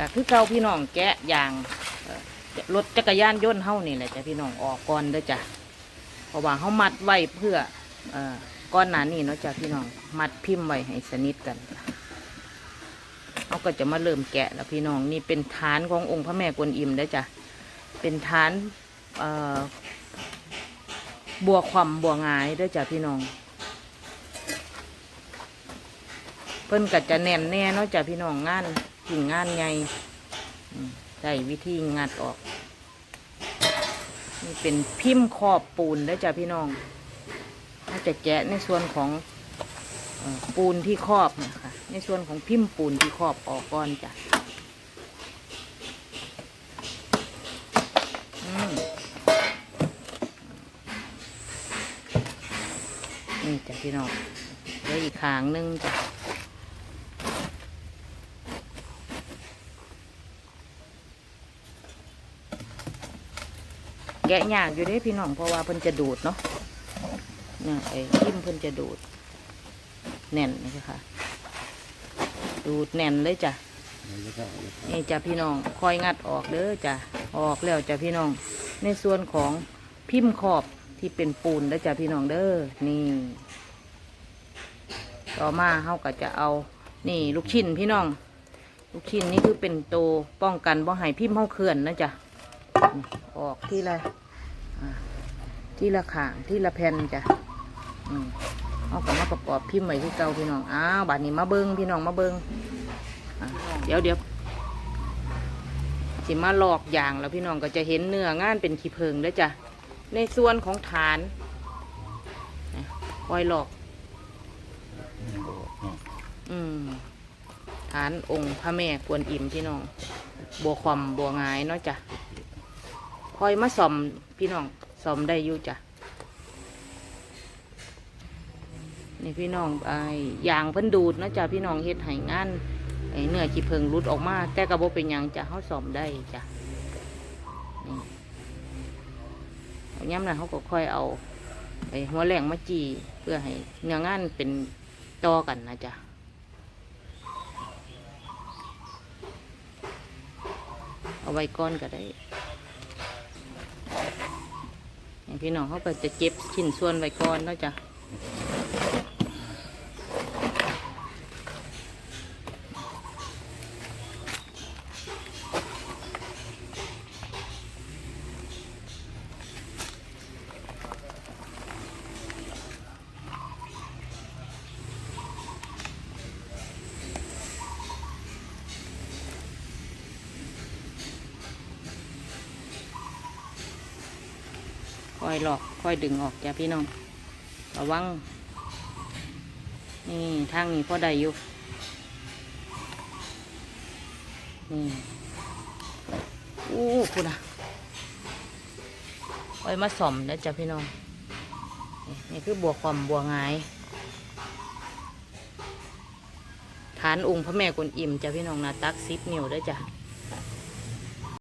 ก็คือเก่าพี่น้องแกะยางรถจักรยานยนต์เฮานี่แหละจ้ะพี่น้องออกก่อนเด้อจ้ะเพราะว่าเฮามัดไว้เพื่ออก้อนหนานี่เนาะจ้ะพี่น้อง มัดพิมพ์ไว้ให้สนิทกันเขาก็จะมาเริ่มแกะแล้วพี่น้องนี่เป็นฐานขององค์พระแม่กวนอิมเด้อจ้ะเป็นฐานบัวความบัวงายเด้อจ้ะพี่น้องเพิ่นก็จะแน่นแน่เนาะจ้ะพี่น้องงาน กิ่งงานใหญ่วิธีงัดออก นี่เป็นพิมพ์ขอบปูนแล้วจ้ะพี่น้องถ้าจะแกะในส่วนของอปูนที่ครอบเนี่ยค่ะ ในส่วนของพิมพ์ปูนที่ครอบออกก่อนจ้ะนี่จ้ะพี่น้องแล้วอีกขางหนึงจ้ะ แกะยากอยู่ด้พี่น้องเพราะว่าเพิ่นจะดูดเนาะเนี่ยไอ้ทิมเพิ่นจะดูด แน่นนี่ค่ะ ดูดแน่นเลยจ้ะนี่จ้ะพี่น้องคอยงัดออกเด้อจ้ะออกแล้วจ้ะพี่น้อง ในส่วนของพิมพ์ขอบที่เป็นปูนเด้อจ้ะพี่น้องเด้อนี่ ต่อมาเขาก็จะเอา นี่ลูกชิ้นพี่น้อง ลูกชิ้นนี่คือเป็นตัวป้องกันบ่ให้พิมพ์เข้าเคลื่อนนะจ๊ะ ออกที่ละที่ละขางที่ละแผ่นจ้ะอืมเอากลับมาประกอบพิมพ์ไว้ที่เก่าพี่น้อง อ้าวบัดนี้มาเบิงพี่น้องมาเบิงเดี๋ยวเดี๋ยวสิมาลอกอย่างแล้วพี่น้องก็จะเห็นเนื้องานเป็นขี้เพิงแล้วจ้ะ ในส่วนของฐานอะคอยหลอก อืมฐานองค์พระแม่กวนอิมพี่น้อง บัวความบัวงายเนาะจ้ะ คอยมาซ่อมพี่น้องซ่อมได้อยู่จ้ะนี่พี่น้องไอ้ยางเพิ่นดูดนะจ้ะพี่น้องเฮ็ดให้งานไอ้เนื้อขี้เพิงรุดออกมา แต่กระโบเป็นยังจ้ะเขาซ่อมได้จ้ะนี่เอาย้ำนั้นเขาก็ค่อยเอาไอ้หัวแหลงมาจีเพื่อให้เนื้องานเป็นต่อกันนะจ้ะเอาไว้ก้อนก็ได้ พี่น้องเขาก็จะเก็บชิ้นส่วนไว้ก่อนเนาะจ้ะ คอยหลอกคอยดึงออกจ้ะพี่น้อง ระวัง นี่ทางนี้พอได้อยู่ นี่อู้คุณอะคอยมาส่อมนะจ้ะพี่น้อง นี่คือบัวความบัวงายฐานองค์พระแม่กวนอิมจ้ะพี่น้องนาตักซิปนิ้วเด้จ้ะ